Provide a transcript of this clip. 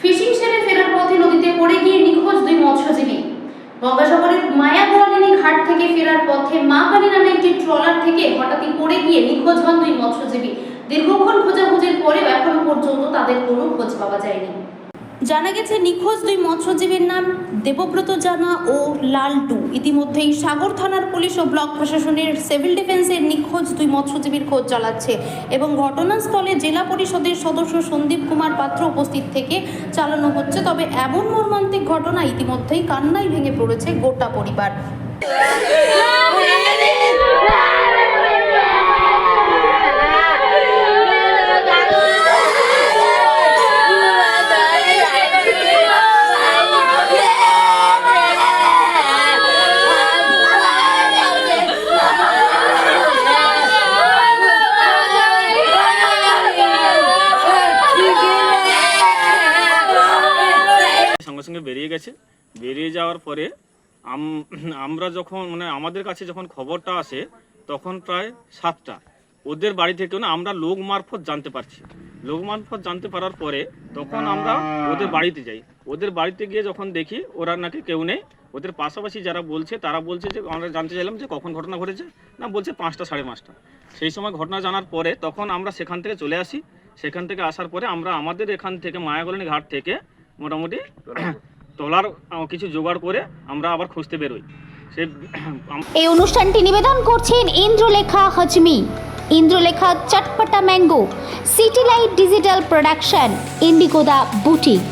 Fishing সেরে ফেরার পথে নদীতে পড়ে গিয়ে নিখোঁজ দুই মৎস্যজীবী। গঙ্গাসাগরের মায়াগোয়ালিনী ঘাট থেকে ফেরার পথে মা কালী নামে একটি ট্রলার থেকে হঠাৎই পড়ে গিয়ে নিখোঁজ হন দুই মৎস্যজীবী। দীর্ঘক্ষণ খোঁজাখুঁজির পরেও এখনও পর্যন্ত তাদের কোনো খোঁজ পাওয়া যায়নি। জানা গেছে, নিখোঁজ দুই মৎস্যজীবীর নাম দেবব্রত জানা ও লালটু। ইতিমধ্যেই সাগর থানার পুলিশ ও ব্লক প্রশাসনের সিভিল ডিফেন্সের নিখোঁজ দুই মৎস্যজীবীর খোঁজ চালাচ্ছে এবং ঘটনাস্থলে জেলা পরিষদের সদস্য সন্দীপ কুমার পাত্র উপস্থিত থেকে চালানো হচ্ছে। তবে এমন মর্মান্তিক ঘটনা ইতিমধ্যেই কান্নায় ভেঙে পড়েছে গোটা পরিবার। সঙ্গে বেরিয়ে গেছে। বেরিয়ে যাওয়ার পরে আমরা যখন মানে আমাদের কাছে যখন খবরটা আসে, তখন প্রায় সাতটা। ওদের বাড়ি থেকে না, আমরা লোক মারফত জানতে পারছি। লোক মারফত জানতে পারার পরে তখন আমরা ওদের বাড়িতে যাই। ওদের বাড়িতে গিয়ে যখন দেখি, ওরা নাকি কেউ নেই। ওদের পাশাপাশি যারা বলছে, তারা বলছে যে, আমরা জানতে চাইলাম যে কখন ঘটনা ঘটেছে। না, বলছে পাঁচটা, সাড়ে পাঁচটা। সেই সময় ঘটনা জানার পরে তখন আমরা সেখান থেকে চলে আসি। সেখান থেকে আসার পরে আমরা আমাদের এখান থেকে, মায়াগলনী ঘাট থেকে মোটামুটি। তোলার কিছু জোগাড় করে আমরা আবার খুঁজতে বেরোই। সে এই অনুষ্ঠানটি নিবেদন করছেন Indralekha হজমি। Indralekha চটপটা mango city light digital production, ইন্ডিগোদা boutique.